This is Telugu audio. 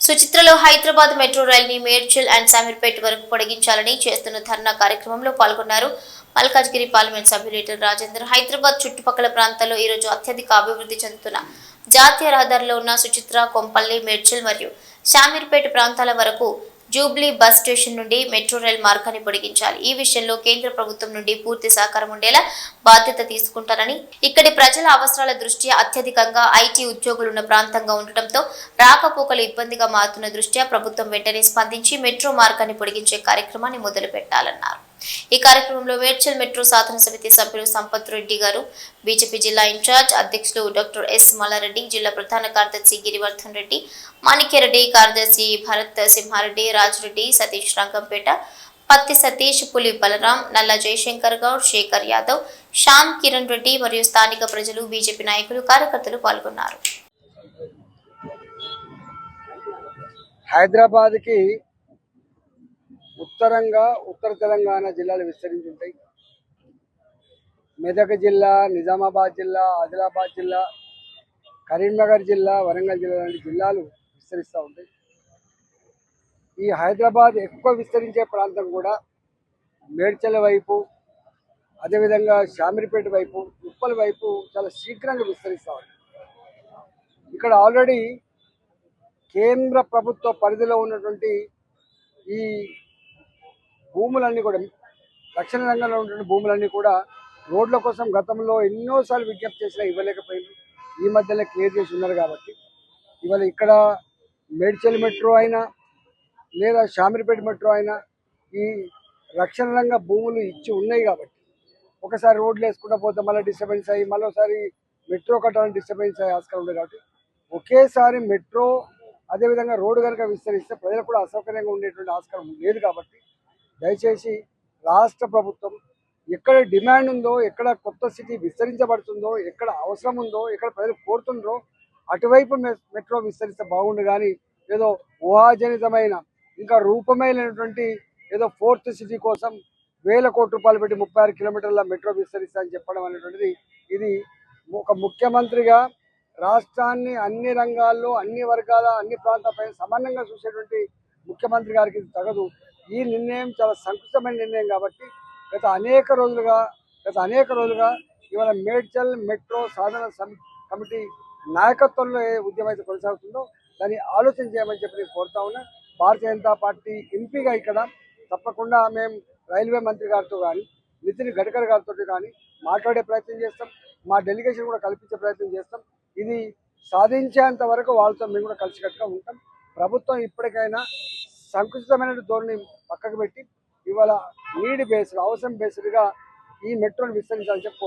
సుచిత్రలో హైదరాబాద్ మెట్రో రైల్ని మేడ్చల్ అండ్ సామీర్పేట వరకు పొడిగించాలని చేస్తున్న ధర్నా కార్యక్రమంలో పాల్గొన్నారు మల్కాజ్గిరి పార్లమెంట్ సభ్యులు రాజేందర్. హైదరాబాద్ చుట్టుపక్కల ప్రాంతాల్లో ఈరోజు అత్యధిక అభివృద్ధి చెందుతున్న జాతీయ రహదారిలో ఉన్న సుచిత్ర కొంపల్లి మేడ్చల్ మరియు శామీర్పేట ప్రాంతాల వరకు జూబ్లీ బస్ స్టేషన్ నుండి మెట్రో రైల్ మార్గాన్ని పొడిగించాలి. ఈ విషయంలో కేంద్ర ప్రభుత్వం నుండి పూర్తి సహకారం ఉండేలా బాధ్యత తీసుకుంటారని ఇక్కడి ప్రజల అవసరాల దృష్ట్యా అత్యధికంగా ఐటీ ఉద్యోగులున్న ప్రాంతంగా ఉండటంతో రాకపోకలు ఇబ్బందిగా మారుతున్న దృష్ట్యా ప్రభుత్వం వెంటనే స్పందించి మెట్రో మార్గాన్ని పొడిగించే కార్యక్రమాన్ని మొదలుపెట్టాలన్నారు. ఈ కార్యక్రమంలో మేడ్చల్ మెట్రో సాధన సమితి సభ్యులు సంపత్ రెడ్డి గారు బీజేపీ జిల్లా ఇన్ఛార్జ్ అధ్యక్షులు డాక్టర్ ఎస్ మల్లారెడ్డి జిల్లా ప్రధాన కార్యదర్శి గిరివర్ధన్ రెడ్డి మాణిక్యరెడ్డి కార్యదర్శి భరత్ సింహారెడ్డి రాజరెడ్డి సతీష్ రంగంపేట పత్తి సతీష్ పులి బలరాం నల్ల జయశంకర్ గౌడ్ శేఖర్ యాదవ్ శ్యామ్ కిరణ్ రెడ్డి మరియు స్థానిక ప్రజలు బీజేపీ నాయకులు కార్యకర్తలు పాల్గొన్నారు. హైదరాబాద్కి ఉత్తరంగా ఉత్తర తెలంగాణ జిల్లాలు విస్తరించి ఉంటాయి. మెదక్ జిల్లా నిజామాబాద్ జిల్లా ఆదిలాబాద్ జిల్లా కరీంనగర్ జిల్లా వరంగల్ జిల్లా లాంటి జిల్లాలు విస్తరిస్తూ ఉంటాయి. ఈ హైదరాబాద్ ఎక్కువ విస్తరించే ప్రాంతం కూడా మేడ్చల వైపు అదేవిధంగా శామిరిపేట వైపు ఉప్పల వైపు చాలా శీఘ్రంగా విస్తరిస్తూ ఉంది ఇక్కడ ఆల్రెడీ కేంద్ర ప్రభుత్వ పరిధిలో ఉన్నటువంటి ఈ భూములన్నీ కూడా రక్షణ రంగంలో ఉన్నటువంటి భూములన్నీ కూడా రోడ్ల కోసం గతంలో ఎన్నోసార్లు విజ్ఞప్తి చేసినా ఇవ్వలేకపోయింది ఈ మధ్యలో క్లియర్ చేసి ఉన్నారు కాబట్టి. ఇవాళ ఇక్కడ మేడ్చల్ మెట్రో అయినా లేదా షామీర్పేట మెట్రో అయినా ఈ రక్షణ రంగ భూములు ఇచ్చి ఉన్నాయి కాబట్టి. ఒకసారి రోడ్లు వేసుకుంటూ పోతే మళ్ళీ డిస్టర్బెన్స్ అయ్యి మరోసారి మెట్రో కట్టాలని డిస్టర్బెన్స్ అయ్యే ఆస్కారం ఉంది కాబట్టి. ఒకేసారి మెట్రో అదేవిధంగా రోడ్డు కనుక విస్తరిస్తే ప్రజలకు కూడా అసౌకర్యంగా ఉండేటువంటి ఆస్కారం లేదు కాబట్టి దయచేసి రాష్ట్ర ప్రభుత్వం ఎక్కడ డిమాండ్ ఉందో ఎక్కడ కొత్త సిటీ విస్తరించబడుతుందో ఎక్కడ అవసరం ఉందో ఎక్కడ ప్రజలు కోరుతుండ్రో అటువైపు మె- మెట్రో విస్తరిస్తే బాగుండు. కానీ ఏదో ఊహాజనితమైన ఇంకా రూపమైనటువంటి ఏదో ఫోర్త్ సిటీ కోసం వేల కోట్ల రూపాయలు పెట్టి ముప్పై ఆరు కిలోమీటర్ల మెట్రో విస్తరిస్తా అని చెప్పడం అనేటువంటిది ఇది ఒక ముఖ్యమంత్రిగా రాష్ట్రాన్ని అన్ని రంగాల్లో అన్ని వర్గాల అన్ని ప్రాంతాలపై సమానంగా చూసేటువంటి ముఖ్యమంత్రి గారికి ఇది తగదు. ఈ నిర్ణయం చాలా సంకుచితమైన నిర్ణయం కాబట్టి గత అనేక రోజులుగా గత అనేక రోజులుగా ఇవాళ మేడ్చల్ మెట్రో సాధన కమిటీ నాయకత్వంలో ఏ ఉద్యమం అయితే కొనసాగుతుందో దాన్ని ఆలోచన చేయమని చెప్పి నేను కోరుతా ఉన్నా. భారతీయ జనతా పార్టీ ఎంపీగా ఇక్కడ తప్పకుండా మేము రైల్వే మంత్రి గారితో కానీ నితిన్ గడ్కరీ గారితో కానీ మాట్లాడే ప్రయత్నం చేస్తాం. మా డెలిగేషన్ కూడా కల్పించే ప్రయత్నం చేస్తాం. ఇది సాధించేంత వరకు వాళ్ళతో మేము కూడా కలిసికట్టుగా ఉంటాం. ప్రభుత్వం ఇప్పటికైనా సంకుచితమైన ధోరణి పక్కకు పెట్టి ఇవాళ నీడ్ బేస్డ్ అవసరం బేస్డ్గా ఈ మెట్రోను విస్తరించాలని చెప్పి